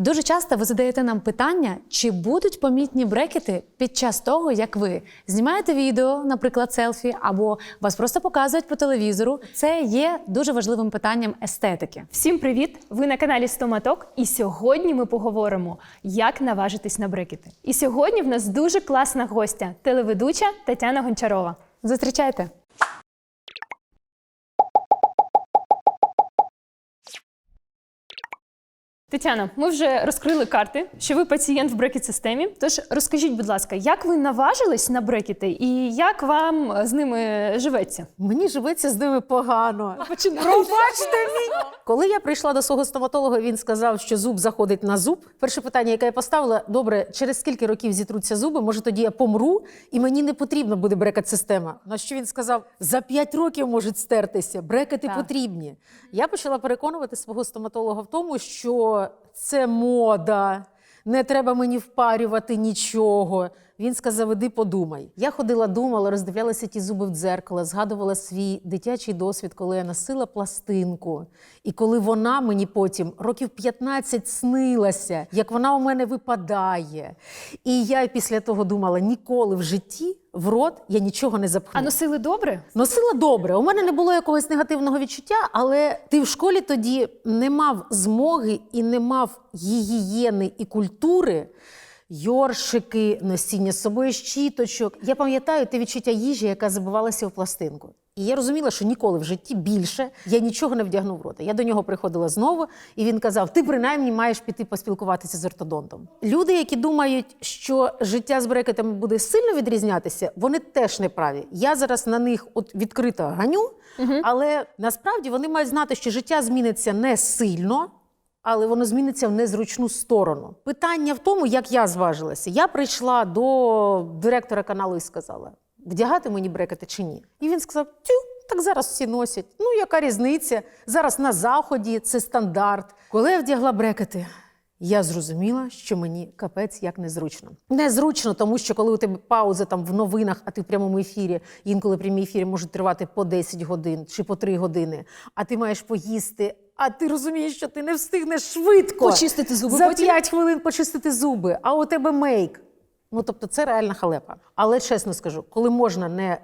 Дуже часто ви задаєте нам питання, чи будуть помітні брекети під час того, як ви знімаєте відео, наприклад, селфі, або вас просто показують по телевізору. Це є дуже важливим питанням естетики. Всім привіт! Ви на каналі Стоматок, і сьогодні ми поговоримо, як наважитись на брекети. І сьогодні в нас дуже класна гостя, телеведуча Тетяна Гончарова. Зустрічайте! Тетяна, ми вже розкрили карти, що ви пацієнт в брекет-системі. Тож розкажіть, будь ласка, як ви наважились на брекети і як вам з ними живеться? Мені живеться з ними погано. Пробачте мені. Коли я прийшла до свого стоматолога, він сказав, що зуб заходить на зуб. Перше питання, яке я поставила: добре, через скільки років зітруться зуби? Може, тоді я помру, і мені не потрібна буде брекет-система. На що він сказав: за 5 років можуть стертися, брекети Так. потрібні. Я почала переконувати свого стоматолога в тому, що це мода. Не треба мені впарювати нічого. Він сказав: іди подумай. Я ходила, думала, роздивлялася ті зуби в дзеркало, згадувала свій дитячий досвід, коли я носила пластинку. І коли вона мені потім років 15 снилася, як вона у мене випадає. І я після того думала: ніколи в житті в рот я нічого не запхну. А носили добре? Носила добре. У мене не було якогось негативного відчуття, але ти в школі тоді не мав змоги і не мав гігієни і культури. Йоршики, носіння з собою щіточок. Я пам'ятаю те відчуття їжі, яка забивалася в пластинку. І я розуміла, що ніколи в житті більше я нічого не вдягну в рота. Я до нього приходила знову, і він казав: ти принаймні маєш піти поспілкуватися з ортодонтом. Люди, які думають, що життя з брекетами буде сильно відрізнятися, вони теж не праві. Я зараз на них от відкрито ганю, але насправді вони мають знати, що життя зміниться не сильно. Але воно зміниться в незручну сторону. Питання в тому, як я зважилася. Я прийшла до директора каналу і сказала: вдягати мені брекети чи ні? І він сказав: Тю, так зараз всі носять. Ну, яка різниця? Зараз на заході це стандарт. Коли я вдягла брекети, я зрозуміла, що мені капець як незручно. Незручно, тому що коли у тебе пауза там в новинах, а ти в прямому ефірі, інколи прямі ефіри можуть тривати по 10 годин чи по 3 години, а ти маєш поїсти. А ти розумієш, що ти не встигнеш швидко Почистити зуби за потім? 5 хвилин почистити зуби, а у тебе мейк. Ну тобто це реальна халепа. Але чесно скажу, коли можна не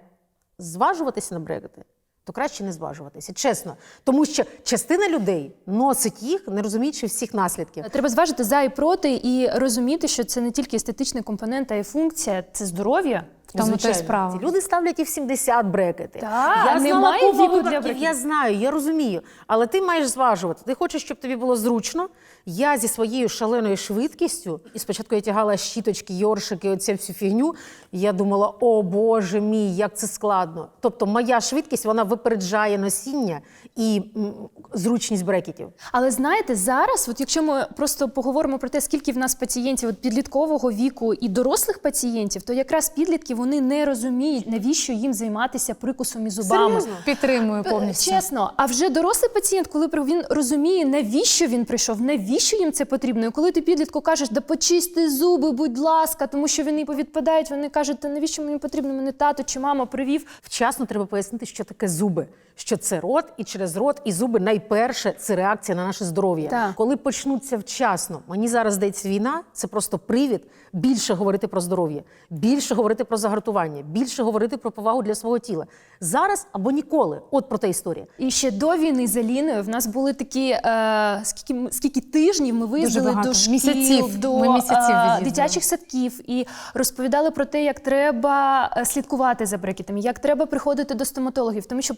зважуватися на брекети, то краще не зважуватися. Чесно. Тому що частина людей носить їх, не розуміючи всіх наслідків. Треба зважити за і проти і розуміти, що це не тільки естетичний компонент, а й функція, це здоров'я. Тому то й справа. Ці Люди ставлять і в 70 брекети. Так, я знала немає віку для випадків, брекетів. Я знаю, я розумію. Але ти маєш зважувати. Ти хочеш, щоб тобі було зручно. Я зі своєю шаленою швидкістю, і спочатку я тягала щіточки, йоршики, оцю всю фігню. І я думала, о Боже мій, як це складно. Тобто, моя швидкість вона випереджає носіння і м, зручність брекетів. Але знаєте, зараз, от якщо ми просто поговоримо про те, скільки в нас пацієнтів от підліткового віку і дорослих пацієнтів, то якраз підлітки вони не розуміють, навіщо їм займатися прикусом і зубами. Серйозно? Підтримую повністю. Чесно, а вже дорослий пацієнт, коли він розуміє, навіщо він прийшов, навіщо їм це потрібно. І коли ти підлітку кажеш, да почисти зуби, будь ласка, тому що вони повідпадають, вони кажуть, та навіщо мені потрібно, мене тато чи мама привів. Вчасно треба пояснити, що таке зуби. Що це рот, і через рот, і зуби найперше це реакція на наше здоров'я. Так. Коли почнуться вчасно, мені зараз здається війна, це просто привід більше говорити про здоров'я, більше говорити про загартування, більше говорити про повагу для свого тіла. Зараз або ніколи. От про те історія. І ще до війни з Аліною в нас були такі е, скільки, скільки тижнів ми виїздили до шкіл, Місяців. до Ми місяців е, дитячих садків і розповідали про те, як треба е, слідкувати за брекетами, як треба приходити до стоматологів, тому що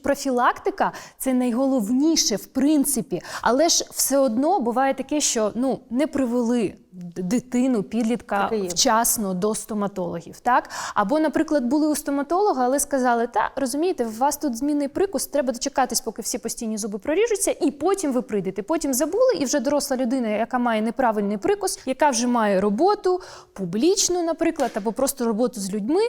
профілактика це найголовніше в принципі. Але ж все одно буває таке, що ну не привели дитину, підлітка вчасно до стоматологів, так? Або, наприклад, були у стоматолога, але сказали, та розумієте, у вас тут змінний прикус, треба дочекатись, поки всі постійні зуби проріжуться, і потім ви прийдете. Потім забули, і вже доросла людина, яка має неправильний прикус, яка вже має роботу публічну, наприклад, або просто роботу з людьми.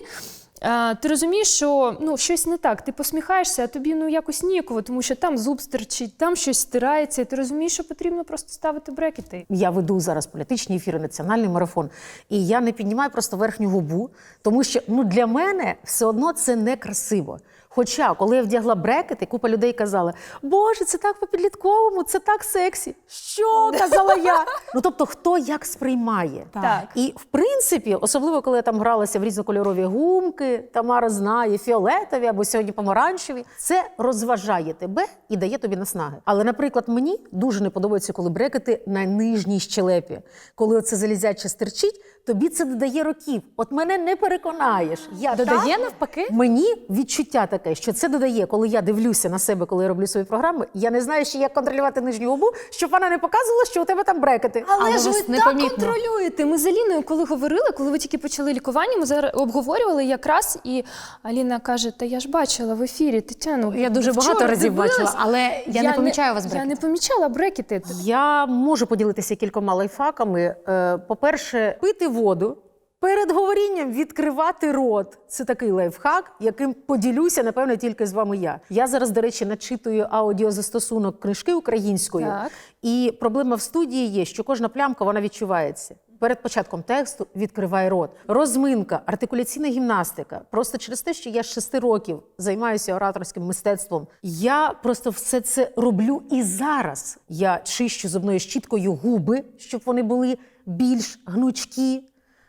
Ти розумієш, що ну щось не так. Ти посміхаєшся, а тобі ну якось ніяково, тому що там зуб стерчить, там щось стирається. І ти розумієш, що потрібно просто ставити брекети. Я веду зараз політичні ефіри, національний марафон, і я не піднімаю просто верхню губу, тому що ну для мене все одно це некрасиво. Хоча, коли я вдягла брекети, купа людей казали: Боже, це так по-підлітковому, це так сексі. Що казала я? Ну тобто, хто як сприймає. Так. І в принципі, особливо коли я там гралася в різнокольорові гумки, Тамара знає, фіолетові або сьогодні помаранчеві, це розважає тебе і дає тобі наснаги. Але, наприклад, мені дуже не подобається, коли брекети на нижній щелепі. Коли оце залізяче стерчить, тобі це додає років. От мене не переконаєш. Я Додає так- навпаки? Мені відчуття таке, що це додає, коли я дивлюся на себе, коли я роблю свої програми. Я не знаю ще, як контролювати нижню губу, щоб вона не показувала, що у тебе там брекети. Але Але ж ви так непомітно. контролюєте. Ми з Аліною, коли говорили, коли ви тільки почали лікування, ми зараз обговорювали якраз, і Аліна каже: Та я ж бачила в ефірі Тетяну. Я дуже вчора багато разів дивилась. бачила, але я не помічаю вас Я не помічала брекети. Я можу поділитися кількома лайфхаками. Е, По-перше, пити воду. Перед говорінням відкривати рот. Це такий лайфхак, яким поділюся, напевно, тільки з вами я. Я зараз, до речі, начитую аудіозастосунок книжки українською. Так. І проблема в студії є, що кожна плямка вона відчувається. Перед початком тексту відкривай рот. Розминка, артикуляційна гімнастика. Просто через те, що я з шести років займаюся ораторським мистецтвом. Я просто все це роблю і зараз. Я чищу зубною щіткою губи, щоб вони були більш гнучкі.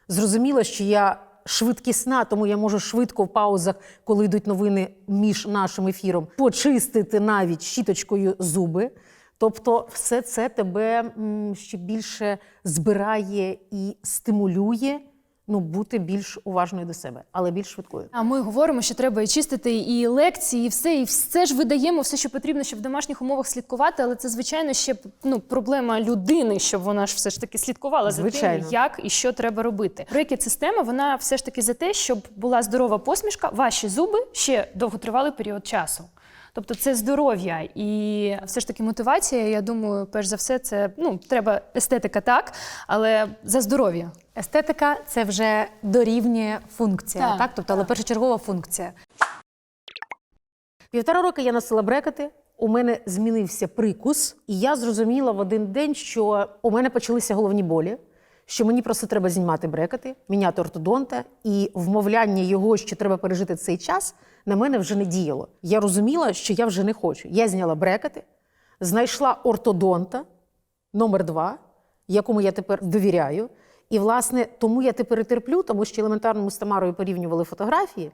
Зрозуміло, що я швидкісна, тому я можу швидко в паузах, коли йдуть новини між нашим ефіром, почистити навіть щіточкою зуби. Тобто, все це тебе ще більше збирає і стимулює ну, бути більш уважною до себе, але більш швидкою. А ми говоримо, що треба і чистити і лекції, і все, і все ж видаємо все, що потрібно, щоб в домашніх умовах слідкувати. Але це звичайно ще ну проблема людини, щоб вона ж все ж таки слідкувала за Звичайно. тим, як і що треба робити. Брекет система вона все ж таки за те, щоб була здорова посмішка, ваші зуби ще довготривалий період часу. Тобто це здоров'я і все ж таки мотивація. Я думаю, перш за все, це ну треба естетика так, але за здоров'я. Естетика це вже дорівнює функція, так? Так, Тобто, але першочергова функція. Півтора роки я носила брекети. У мене змінився прикус, і я зрозуміла в один день, що у мене почалися головні болі, що мені просто треба знімати брекети, міняти ортодонта, і вмовляння його, що треба пережити цей час, на мене вже не діяло. Я розуміла, що я вже не хочу. Я зняла брекети, знайшла ортодонта номер два, якому я тепер довіряю. І, власне, тому я тепер терплю, тому що елементарно ми з Тамарою порівнювали фотографії.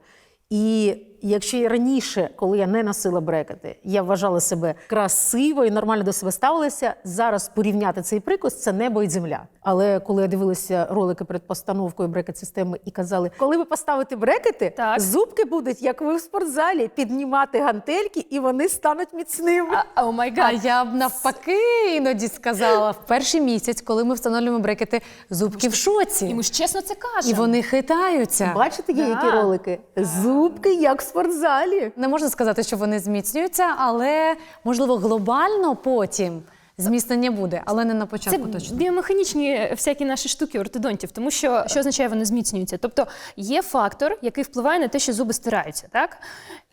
І якщо і раніше, коли я не носила брекети, я вважала себе красивою, нормально до себе ставилася, зараз порівняти цей прикус це небо і земля. Але коли я дивилася ролики перед постановкою брекет-системи і казали, коли ви поставите брекети, Так. зубки будуть, як ви в спортзалі, піднімати гантельки, і вони стануть міцними. А о май А я б навпаки іноді сказала, в перший місяць, коли ми встановлюємо брекети, зубки в І шоці. ми ж чесно це кажемо. І вони хитаються. Бачите, є Да. які ролики? Зубки, як в спортзалі. Не можна сказати, що вони зміцнюються, але можливо глобально потім зміцнення буде, але не на Це початку точно. біомеханічні всякі наші штуки ортодонтів, тому що що означає вони зміцнюються? Тобто є фактор, який впливає на те, що зуби стираються, так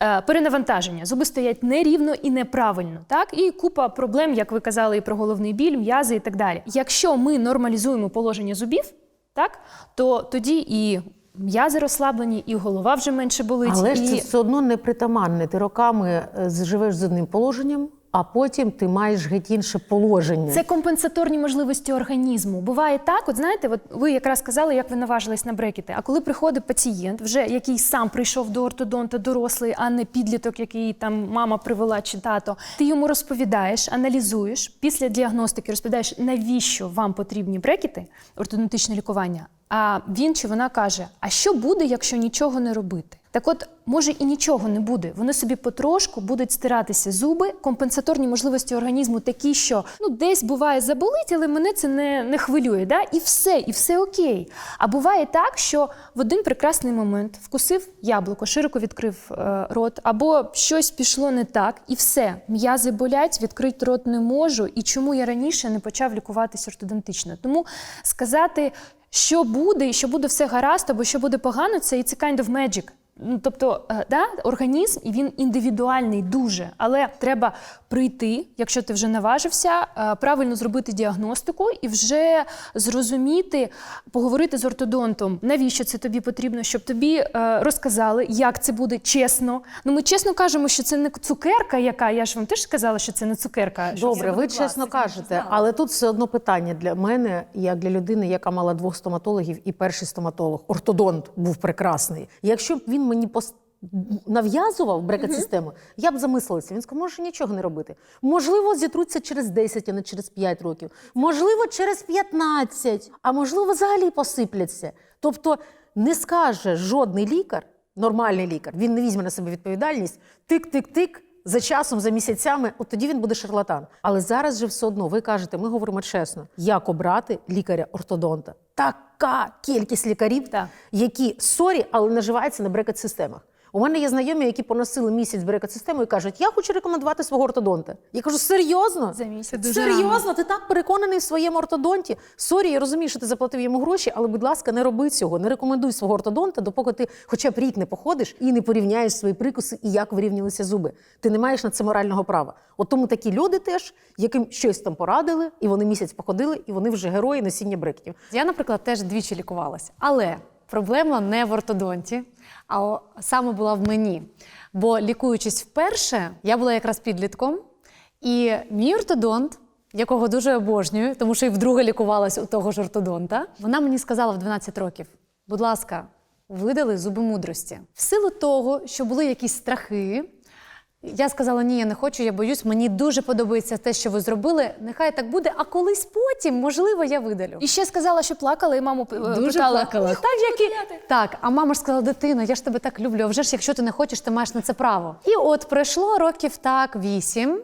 е, перенавантаження. Зуби стоять нерівно і неправильно, так і купа проблем, як ви казали, і про головний біль, м'язи і так далі. Якщо ми нормалізуємо положення зубів, так то тоді і м'язи розслаблені, і голова вже менше болить. Але ж і... це все одно непритаманне. Ти роками е, живеш з одним положенням, а потім ти маєш геть інше положення. Це компенсаторні можливості організму. Буває так, от знаєте, от ви якраз сказали, як ви наважились на брекети. А коли приходить пацієнт, вже який сам прийшов до ортодонта, дорослий, а не підліток, який там мама привела чи тато, ти йому розповідаєш, аналізуєш після діагностики, розповідаєш, навіщо вам потрібні брекети, ортодонтичне лікування. А він чи вона каже: А що буде, якщо нічого не робити? Так от, може і нічого не буде. Вони собі потрошку будуть стиратися зуби, компенсаторні можливості організму такі, що ну десь буває заболить, але мене це не, не хвилює. Да? І все, і все окей. А буває так, що в один прекрасний момент вкусив яблуко, широко відкрив е, рот, або щось пішло не так, і все. М'язи болять, відкрити рот не можу. І чому я раніше не почав лікуватись ортодонтично? Тому сказати. Що буде, і що буде все гаразд, або що буде погано, це it's a kind of magic. Ну, Тобто, е, да, організм і він індивідуальний дуже, але треба прийти, якщо ти вже наважився, е, правильно зробити діагностику і вже зрозуміти, поговорити з ортодонтом, навіщо це тобі потрібно, щоб тобі е, розказали, як це буде чесно. Ну ми чесно кажемо, що це не цукерка, яка я ж вам теж сказала, що це не цукерка. Добре, ви чесно кажете, але тут все одно питання для мене, як для людини, яка мала двох стоматологів, і перший стоматолог, ортодонт, був прекрасний. Якщо б він мені пос... нав'язував брекет-систему, я б замислилася. Він сказав, може нічого не робити. Можливо, зітруться через 10, а не через 5 років. Можливо, через 15, а можливо, взагалі посипляться. Тобто не скаже жодний лікар, нормальний лікар, він не візьме на себе відповідальність, тик-тик-тик. За часом, за місяцями, от тоді він буде шарлатан. Але зараз же все одно ви кажете, ми говоримо чесно, як обрати лікаря-ортодонта. Така кількість лікарів, Так. які сорі, але наживаються на брекет-системах. У мене є знайомі, які поносили місяць брекет-систему і кажуть, я хочу рекомендувати свого ортодонта. Я кажу, серйозно? За місяць. Дуже Серйозно, ти так переконаний в своєму ортодонті. Сорі, я розумію, що ти заплатив йому гроші, але, будь ласка, не роби цього. Не рекомендуй свого ортодонта, допоки ти хоча б рік не походиш і не порівняєш свої прикуси і як вирівнялися зуби. Ти не маєш на це морального права. От тому такі люди теж, яким щось там порадили, і вони місяць походили, і вони вже герої носіння брекетів. Я, наприклад, теж двічі лікувалась. Але проблема не в ортодонті, а саме була в мені. Бо лікуючись вперше, я була якраз підлітком, і мій ортодонт, якого дуже обожнюю, тому що і вдруге лікувалась у того ж ортодонта, вона мені сказала в 12 років: будь ласка, видали зуби мудрості. В силу того, що були якісь страхи. Я сказала, ні, я не хочу, я боюсь, мені дуже подобається те, що ви зробили. Нехай так буде, а колись потім, можливо, я видалю. І ще сказала, що плакала, і маму п- Дуже питала. плакала. Так, як і... так, а мама ж сказала, дитина, я ж тебе так люблю. А вже ж, якщо ти не хочеш, ти маєш на це право. І от пройшло років так вісім,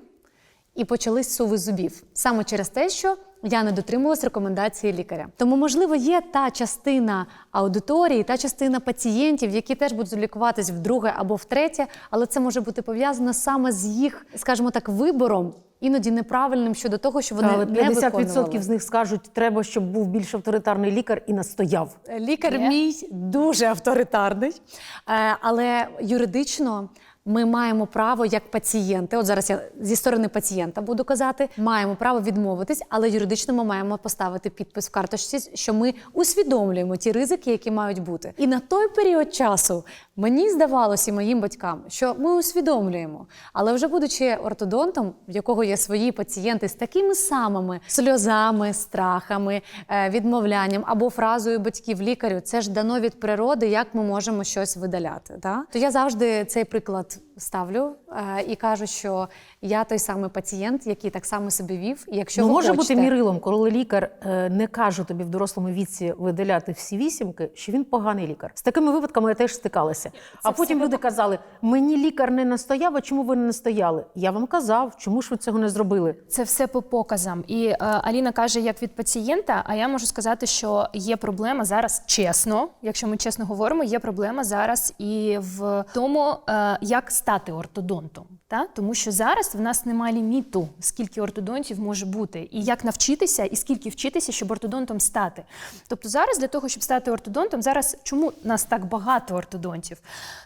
і почались суви зубів. Саме через те, що я не дотримувалась рекомендації лікаря. Тому, можливо, є та частина аудиторії, та частина пацієнтів, які теж будуть лікуватись вдруге або втретє, але це може бути пов'язано саме з їх, скажімо так, вибором. Іноді неправильним щодо того, що вони Але не 50% виконували. з них скажуть, треба, щоб був більш авторитарний лікар і настояв. Лікар Є? мій дуже авторитарний, Е, але юридично. Ми маємо право як пацієнти, от зараз я зі сторони пацієнта буду казати, маємо право відмовитись, але юридично ми маємо поставити підпис в карточці, що ми усвідомлюємо ті ризики, які мають бути. І на той період часу мені здавалося і моїм батькам, що ми усвідомлюємо. Але вже будучи ортодонтом, в якого є свої пацієнти з такими самими сльозами, страхами, е, відмовлянням або фразою батьків лікарю, це ж дано від природи, як ми можемо щось видаляти. Да? То я завжди цей приклад ставлю е, і кажу, що я той самий пацієнт, який так само себе вів. І якщо ну, ви може хочете, бути мірилом, коли лікар е, не каже тобі в дорослому віці видаляти всі вісімки, що він поганий лікар. З такими випадками я теж стикалася. а потім люди казали: мені лікар не настояв, а чому ви не настояли? Я вам казав, чому ж ви цього не зробили? Це все по показам. І е, Аліна каже, як від пацієнта. А я можу сказати, що є проблема зараз чесно, якщо ми чесно говоримо, є проблема зараз і в тому, е, як стати ортодонтом. Та? Тому що зараз в нас немає ліміту, скільки ортодонтів може бути, і як навчитися, і скільки вчитися, щоб ортодонтом стати. Тобто зараз для того, щоб стати ортодонтом, зараз чому нас так багато ортодонтів?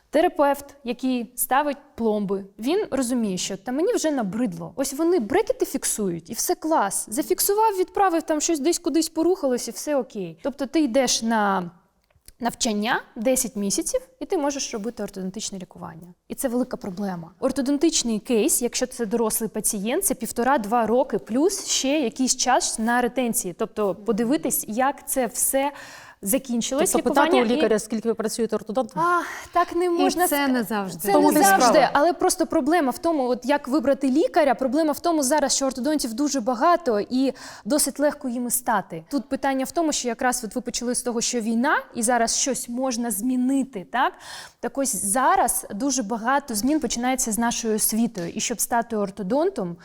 Терапевт, який ставить пломби, він розуміє, що та мені вже набридло. Ось вони брекети фіксують, і все клас. Зафіксував, відправив там щось десь кудись порухалось, і все окей. Тобто ти йдеш на навчання 10 місяців, і ти можеш робити ортодонтичне лікування. І це велика проблема. Ортодонтичний кейс, якщо це дорослий пацієнт, це півтора-два роки, плюс ще якийсь час на ретенції. Тобто подивитись, як це все закінчилось. Тобто питати у лікування і- лікаря, скільки ви працюєте ортодонтом? а, так не і можна це не завжди. Це Тому не завжди, справа. але просто проблема в тому, от як вибрати лікаря. Проблема в тому зараз, що ортодонтів дуже багато і досить легко їми стати. Тут питання в тому, що якраз от ви почали з того, що війна, і зараз щось можна змінити. Так так ось зараз дуже багато змін починається з нашою освітою. І щоб стати ортодонтом,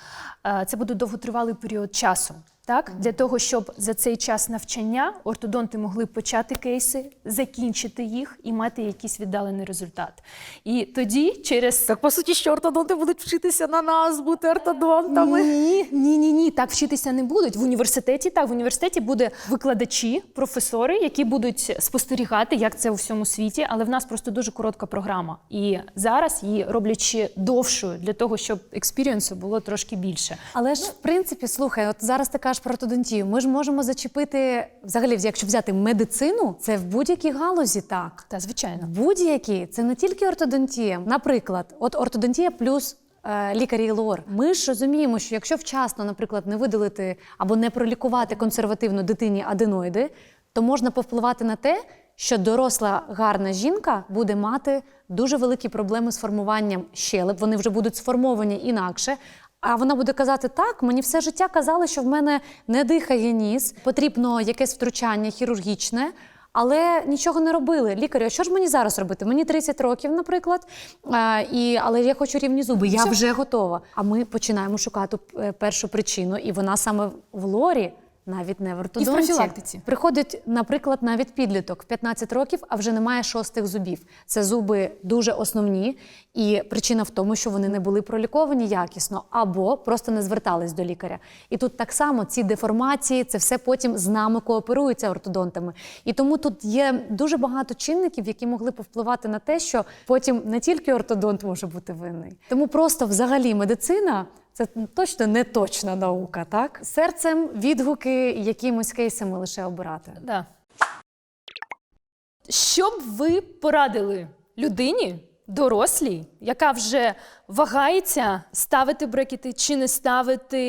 е, це буде довготривалий період часу. Так, для того, щоб за цей час навчання ортодонти могли почати кейси, закінчити їх і мати якийсь віддалений результат. І тоді, через Так по суті, що ортодонти будуть вчитися на нас, бути ортодонтами. ні, ні, ні, ні, так вчитися не будуть. В університеті так в університеті буде викладачі, професори, які будуть спостерігати, як це у всьому світі. Але в нас просто дуже коротка програма. І зараз її роблять ще довшою для того, щоб експірієнсу було трошки більше. Але ж, в принципі, слухай, от зараз ти кажеш про ортодонтію. Ми ж можемо зачепити, взагалі, якщо взяти медицину, це в будь-якій галузі так. Та звичайно. Будь-які це не тільки ортодонтія. Наприклад, от ортодонтія плюс. е, Лікарі ЛОР. Ми ж розуміємо, що якщо вчасно, наприклад, не видалити або не пролікувати консервативно дитині аденоїди, то можна повпливати на те, що доросла гарна жінка буде мати дуже великі проблеми з формуванням щелеп. Вони вже будуть сформовані інакше. А вона буде казати: так, мені все життя казали, що в мене не дихає ніс, потрібно якесь втручання хірургічне. Але нічого не робили. Лікарю, а що ж мені зараз робити? Мені 30 років, наприклад, а, і, але я хочу рівні зуби, я вже готова. А ми починаємо шукати е, першу причину, і вона саме в лорі, навіть не в ортодонті. профілактиці. Приходить, наприклад, навіть підліток в 15 років, а вже немає шостих зубів. Це зуби дуже основні, і причина в тому, що вони не були проліковані якісно або просто не звертались до лікаря. І тут так само ці деформації, це все потім з нами кооперується ортодонтами. І тому тут є дуже багато чинників, які могли повпливати на те, що потім не тільки ортодонт може бути винний. Тому просто взагалі медицина. Це точно не точна наука, так? Серцем відгуки якимось кейсами лише обирати. Да. Що б ви порадили людині, дорослій, яка вже вагається ставити брекети чи не ставити,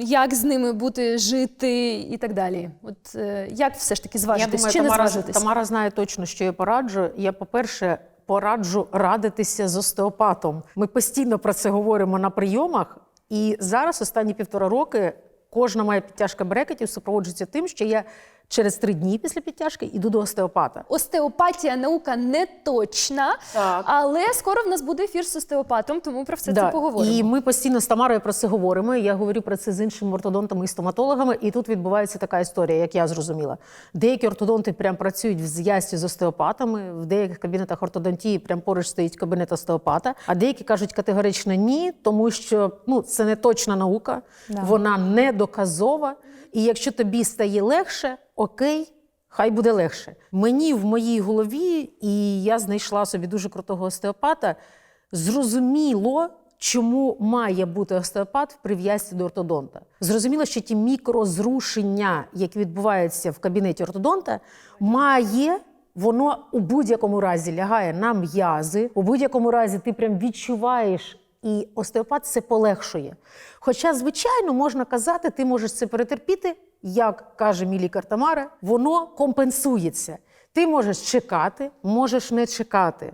як з ними бути, жити і так далі? От е, як все ж таки зважитись чи не зважитись? Тамара знає точно, що я пораджу. Я, по-перше, пораджу радитися з остеопатом. Ми постійно про це говоримо на прийомах, і зараз, останні півтора роки, кожна моя підтяжка брекетів супроводжується тим, що я через три дні після підтяжки йду до остеопата. Остеопатія наука не точна, Так. але скоро в нас буде ефір з остеопатом, тому про все це Да, поговоримо. І ми постійно з Тамарою про це говоримо. Я говорю про це з іншими ортодонтами і стоматологами. І тут відбувається така історія, як я зрозуміла. Деякі ортодонти прям працюють в зв'язці з остеопатами. В деяких кабінетах ортодонтії прям поруч стоїть кабінет остеопата. А деякі кажуть категорично ні, тому що ну це не точна наука, вона не доказова. І якщо тобі стає легше, окей. Хай буде легше. Мені в моїй голові, і я знайшла собі дуже крутого остеопата, зрозуміло, чому має бути остеопат в прив'язці до ортодонта. Зрозуміло, що ті мікрозрушення, які відбуваються в кабінеті ортодонта, має. Воно у будь-якому разі лягає на м'язи, у будь-якому разі ти прям відчуваєш, і остеопат це полегшує. Хоча, звичайно, можна казати, ти можеш це перетерпіти, як каже мій лікар Тамара, воно компенсується. Ти можеш чекати, можеш не чекати.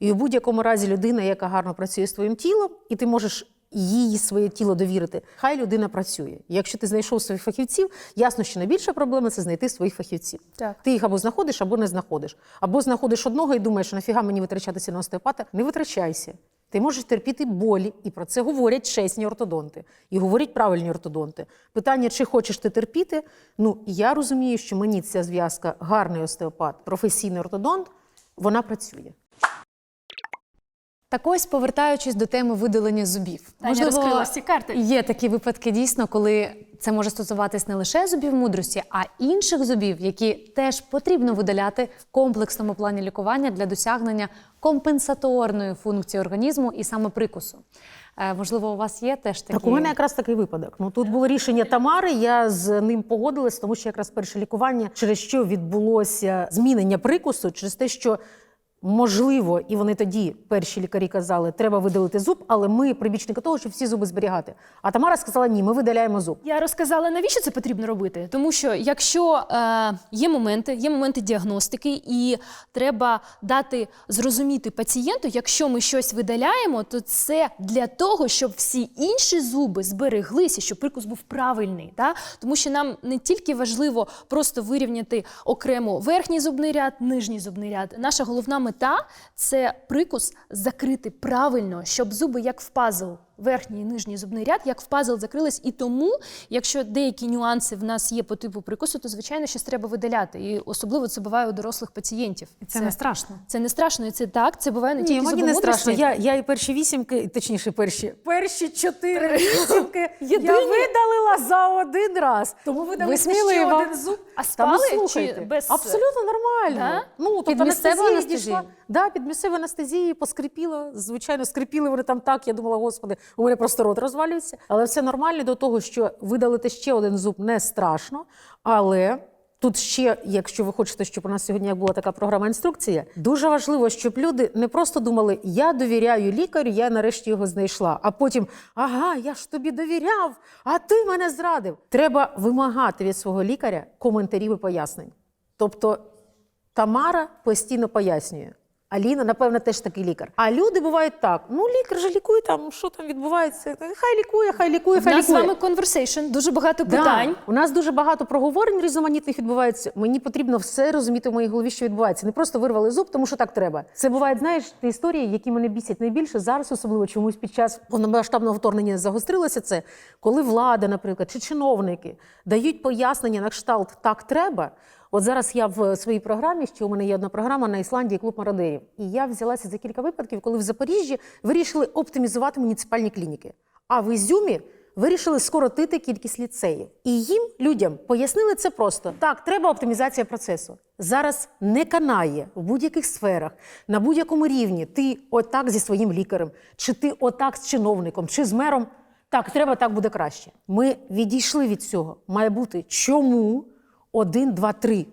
І у будь-якому разі людина, яка гарно працює з твоїм тілом, і ти можеш їй своє тіло довірити, хай людина працює. Якщо ти знайшов своїх фахівців, ясно, що найбільша проблема це знайти своїх фахівців. Так. Ти їх або знаходиш, або не знаходиш. Або знаходиш одного і думаєш, що нафіга мені витрачатися на остеопата. Не витрачайся. Ти можеш терпіти болі, і про це говорять чесні ортодонти, і говорять правильні ортодонти. Питання, чи хочеш ти терпіти? Ну я розумію, що мені ця зв'язка гарний остеопат, професійний ортодонт, вона працює. Так ось, повертаючись до теми видалення зубів. Таня розкрила всі карти. Є такі випадки дійсно, коли це може стосуватись не лише зубів мудрості, а інших зубів, які теж потрібно видаляти в комплексному плані лікування для досягнення компенсаторної функції організму і саме прикусу. Е, можливо, у вас є теж такі Так у мене якраз такий випадок. Ну тут було рішення Тамари. Я з ним погодилась, тому що якраз перше лікування, через що відбулося змінення прикусу, через те, що можливо, і вони тоді перші лікарі казали, треба видалити зуб, але ми прибічники того, щоб всі зуби зберігати. А Тамара сказала, ні, ми видаляємо зуб. Я розказала, навіщо це потрібно робити. Тому що якщо е, є моменти, є моменти діагностики, і треба дати зрозуміти пацієнту, якщо ми щось видаляємо, то це для того, щоб всі інші зуби збереглися, щоб прикус був правильний. Да? Тому що нам не тільки важливо просто вирівняти окремо верхній зубний ряд, нижній зубний ряд. Наша головна мета це прикус закрити правильно, щоб зуби як в пазл верхній і нижній зубний ряд, як в пазл закрились. І тому, якщо деякі нюанси в нас є по типу прикусу, то звичайно щось треба видаляти. І особливо це буває у дорослих пацієнтів. І це не страшно. Це не страшно, і це так. Це буває не Ні, тільки мені не страшно. Я, я і перші вісімки, точніше, перші, перші чотири вісімки я видалила за один раз. Тому видали Ви ще один зуб. А Та спали слухайте, чи без Абсолютно нормально. Да? Ну, тобто анестезія дійшла. Да, під місцевою анестезією поскрипіла. Звичайно, скрипіли вони там так. Я думала, господи, у мене просто рот розвалюється. Але все нормально до того, що видалити ще один зуб не страшно. Але тут ще, якщо ви хочете, щоб у нас сьогодні була така програма інструкція, дуже важливо, щоб люди не просто думали, я довіряю лікарю, я нарешті його знайшла. А потім, ага, я ж тобі довіряв, а ти мене зрадив. Треба вимагати від свого лікаря коментарів і пояснень. Тобто Тамара постійно пояснює. Аліна, напевно, теж такий лікар. А люди бувають так: ну лікар же лікує там, що там відбувається. Хай лікує, хай лікує, У хай нас з вами конверсейшн, дуже багато Да. питань. У нас дуже багато проговорень різноманітних відбувається. Мені потрібно все розуміти в моїй голові, що відбувається. Не просто вирвали зуб, тому що так треба. Це бувають, знаєш, ті історії, які мене бісять найбільше зараз, особливо чомусь під час повномасштабного вторгнення загострилося це, коли влада, наприклад, чи чиновники дають пояснення на кшталт так треба. От зараз я в своїй програмі, що у мене є одна програма на Ісландії клуб мародерів. І я взялася за кілька випадків, коли в Запоріжжі вирішили оптимізувати муніципальні клініки. А в Ізюмі вирішили скоротити кількість ліцеїв. І їм, людям, пояснили це просто: так, треба оптимізація процесу. Зараз не канає в будь-яких сферах, на будь-якому рівні. Ти отак зі своїм лікарем, чи ти отак з чиновником, чи з мером. Так, треба, так буде краще. Ми відійшли від цього. Має бути чому один, два, три.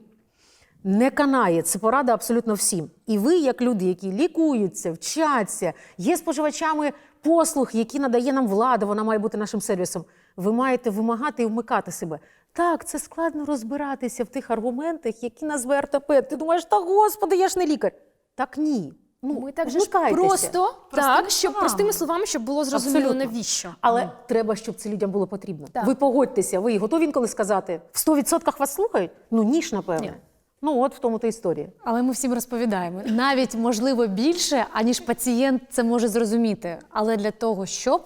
Не канає, це порада абсолютно всім. І ви, як люди, які лікуються, вчаться, є споживачами послуг, які надає нам влада, вона має бути нашим сервісом. Ви маєте вимагати і вмикати себе. Так, це складно розбиратися в тих аргументах, які назве ортопед. Ти думаєш, та господи, я ж не лікар. Так ні. Ну, Ми так же ж вмикайтеся. просто так, щоб словами. простими словами, щоб було зрозуміло, Абсолютно. навіщо. Але треба, щоб це людям було потрібно. Так. Ви погодьтеся, ви готові інколи сказати, в 100% вас слухають? Ну, ніж, напевне. Ні. Ну, от в тому то історія. Але ми всім розповідаємо. Навіть можливо більше, аніж пацієнт це може зрозуміти. Але для того, щоб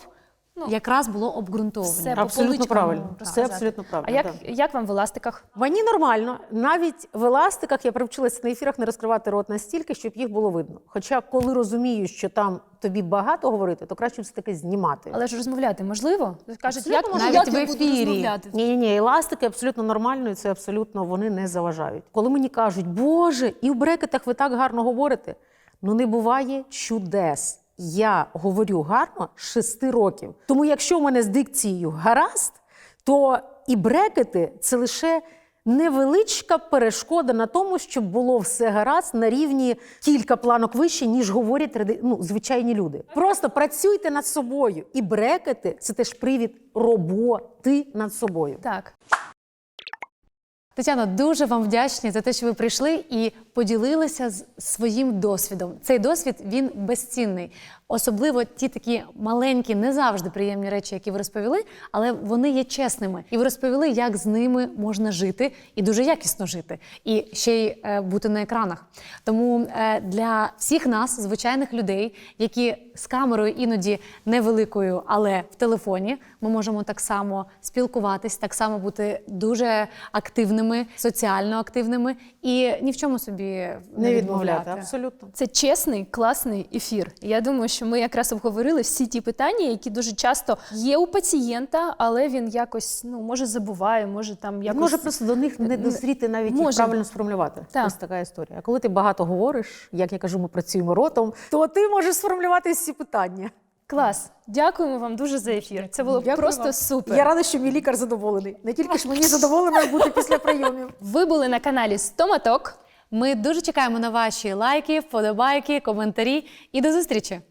якраз було обґрунтовано. Все по Абсолютно поличкам правильно. Це розказати. абсолютно А правильно. як, да. як вам в еластиках? Мені нормально. Навіть в еластиках я привчилася на ефірах не розкривати рот настільки, щоб їх було видно. Хоча, коли розумію, що там тобі багато говорити, то краще все таки знімати. Але ж розмовляти можливо? Кажуть, Абсолютно як, можна. як Навіть я в буду ефірі. розмовляти? Ні, ні, ні, еластики абсолютно нормально, і це абсолютно вони не заважають. Коли мені кажуть, Боже, і в брекетах ви так гарно говорите. Ну не буває чудес. Я говорю гарно з шести років. Тому якщо в мене з дикцією гаразд, то і брекети це лише невеличка перешкода на тому, щоб було все гаразд на рівні кілька планок вище, ніж говорять ну, звичайні люди. Просто працюйте над собою. І брекети це теж привід роботи над собою. Так. Тетяно, дуже вам вдячні за те, що ви прийшли і поділилися з своїм досвідом. Цей досвід він безцінний. Особливо ті такі маленькі, не завжди приємні речі, які ви розповіли, але вони є чесними. І ви розповіли, як з ними можна жити і дуже якісно жити, і ще й е, бути на екранах. Тому е, для всіх нас, звичайних людей, які з камерою іноді невеликою, але в телефоні, ми можемо так само спілкуватись, так само бути дуже активними, соціально активними і ні в чому собі не, Не відмовляти, абсолютно. Це чесний, класний ефір. Я думаю, що ми якраз обговорили всі ті питання, які дуже часто є у пацієнта, але він якось ну може забуває, може там якось Може просто до них не дозріти навіть їх правильно сформулювати. Так. Ось така історія. А коли ти багато говориш, як я кажу, ми працюємо ротом, то ти можеш сформулювати всі питання. клас. Дякуємо вам дуже за ефір. Це було Дякую просто вам. супер. Я рада, що мій лікар задоволений. Не тільки ж мені задоволено бути після прийомів. Ви були на каналі Стоматок. Ми дуже чекаємо на ваші лайки, вподобайки, коментарі і до зустрічі!